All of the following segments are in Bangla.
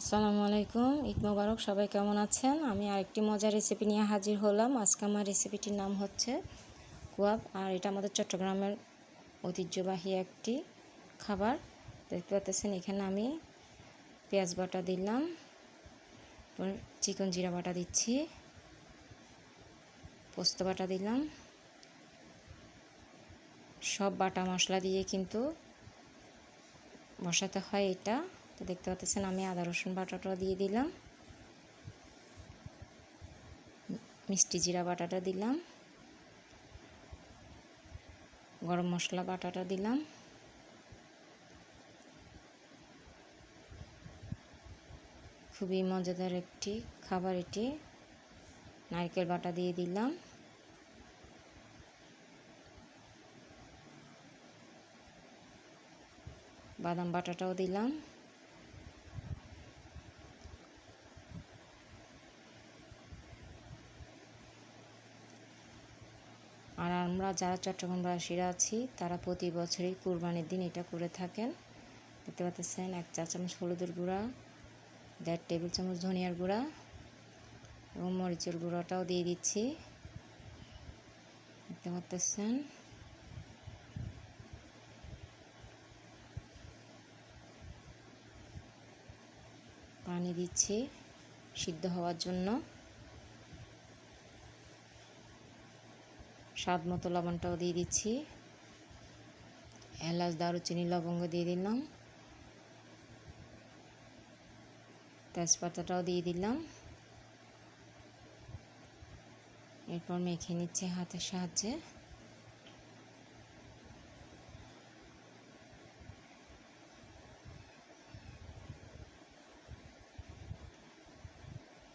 আসসালামু আলাইকুম, ঈদ মোবারক, সবাই কেমন আছেন? আমি আরেকটি মজার রেসিপি নিয়ে হাজির হলাম। আজকে আমার রেসিপিটির নাম হচ্ছে কুয়াব, আর এটা আমাদের চট্টগ্রামের ঐতিহ্যবাহী একটি খাবার। দেখতে পাচ্ছেন, এখানে আমি পেঁয়াজ বাটা দিলাম চিকন জিরা বাটা দিচ্ছি, পোস্ত বাটা দিলাম। সব বাটা মশলা দিয়ে কিন্তু বসাতে হয় এটা। তো দেখতে পাচ্ছেন আমি আদা, রসুন বাটাটা দিয়ে দিলাম। মিষ্টি জিরা বাটাটা দিলাম। গরম মশলা বাটাটা দিলাম। খুবই মজাদার একটি খাবার এটি। নারকেল বাটা দিয়ে দিলাম। বাদাম বাটাটাও দিলাম। আর আমরা যারা চট্টগ্রামবাসীরা আছি, তারা প্রতি বছরই কুরবানির দিন এটা করে থাকেন। দেখতে পাচ্ছেন, এক চা চামচ হলুদের গুঁড়া, দেড় টেবিল চামচ ধনিয়ার গুঁড়া এবং মরিচের গুঁড়াটাও দিয়ে দিচ্ছি। দেখতে পাচ্ছেন। পানি দিচ্ছি সিদ্ধ হওয়ার জন্য। স্বাদ মতো লবণটাও দিয়ে দিচ্ছি। এলাচ, দারুচিনি, লবঙ্গ দিয়ে দিলাম। তেজপাতাটাও দিয়ে দিলাম। এরপর মেখে নিচ্ছে হাতের সাহায্যে।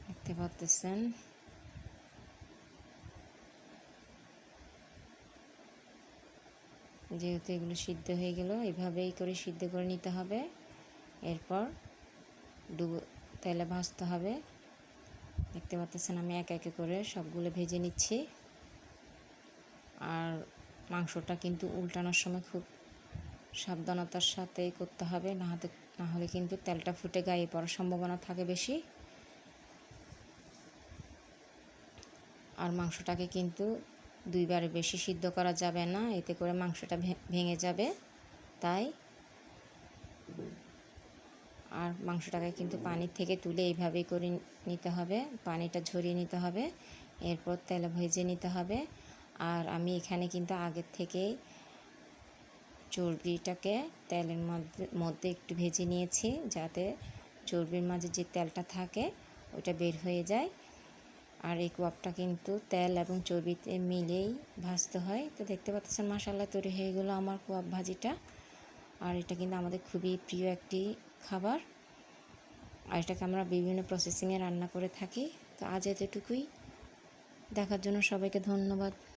দেখতে পাচ্ছেন? যেহেতু এগুলো সিদ্ধ হয়ে গেল, এভাবেই করে সিদ্ধ করে নিতে হবে। এরপর ডুবো, তেলে ভাজতে হবে। দেখতে পাচ্ছেন আমি এক একে করে সবগুলো ভেজে নিচ্ছি। আর মাংসটা কিন্তু উল্টানোর সময় খুব সাবধানতার সাথে করতে হবে, না হাতে, না হলে কিন্তু তেলটা ফুটে গায়ে পড়ার সম্ভাবনা থাকে বেশি। আর মাংসটাকে কিন্তু দুইবারে বেশি সিদ্ধ করা যাবে না, এতে করে মাংসটা ভেঙে যাবে, তাই আর মাংসটাকে কিন্তু পানির থেকে তুলে এইভাবেই করে নিতে হবে, পানিটা ঝরিয়ে নিতে হবে, এরপর তেলে ভেজে নিতে হবে, আর আমি এখানে কিন্তু আগের থেকেই চর্বিটাকে তেলের মধ্যে মধ্যে একটু ভেজে নিয়েছি, যাতে চর্বির মাঝে যে তেলটা থাকে ওইটা বের হয়ে যায়। আর এই কোয়াবটা কিন্তু তেল এবং চর্বিতে মিলেই ভাজতে হয়। তো দেখতে পাচ্ছেন মশালা তৈরি হয়ে গেলো আমার কোয়াব ভাজিটা। আর এটা কিন্তু আমাদের খুবই প্রিয় একটি খাবার। আর এটাকে আমরা বিভিন্ন প্রসেসিংয়ে রান্না করে থাকি। তো আজ এতটুকুই। দেখার জন্য সবাইকে ধন্যবাদ।